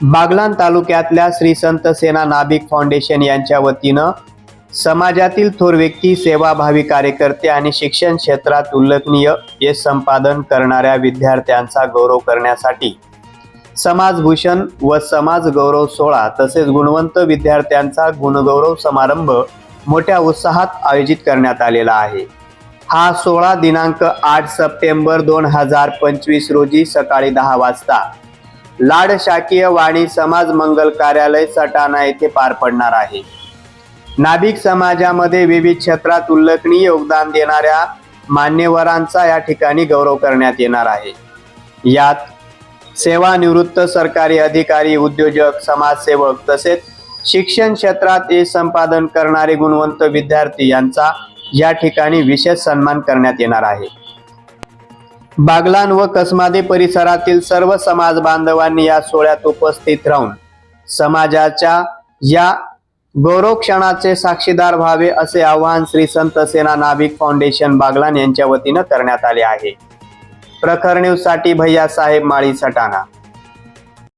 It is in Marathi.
बागलान तालुक्यातल्या श्री संत सेना नाभिक फाउंडेशन यांच्या वतीनं समाजातील थोर व्यक्ती सेवाभावी कार्यकर्ते आणि शिक्षण क्षेत्रात उल्लेखनीय यश संपादन करणाऱ्या विद्यार्थ्यांचा गौरव करण्यासाठी समाजभूषण व समाज गौरव सोहळा तसेच गुणवंत विद्यार्थ्यांचा गुणगौरव समारंभ मोठ्या उत्साहात आयोजित करण्यात आलेला आहे. हा सोहळा दिनांक आठ सप्टेंबर दोन हजार पंचवीस रोजी सकाळी दहा वाजता लाड शाकीय वाणी समाज मंगल कार्यालय सटाणा येथे पार पडणार आहे. नाभिक समाजामध्ये विविध क्षेत्रात उल्लेखनीय योगदान देणाऱ्या मान्यवरांचा या ठिकाणी गौरव करण्यात येणार आहे. यात सेवानिवृत्त सरकारी अधिकारी उद्योजक समाजसेवक तसेच शिक्षण क्षेत्रात हे संपादन करणारे गुणवंत विद्यार्थी यांचा या ठिकाणी विशेष सन्मान करण्यात येणार आहे. बागलान व कसमादे परिसरातील सर्व समाज बांधवांनी या सोहळ्यात उपस्थित राहून समाजाच्या या गौरव क्षणाचे साक्षीदार व्हावे असे आवाहन श्री संत सेना नाभिक फाउंडेशन बागलान यांच्या वतीनं करण्यात आले आहे. प्रखर न्यूजसाठी भैया साहेब माळी सटाणा.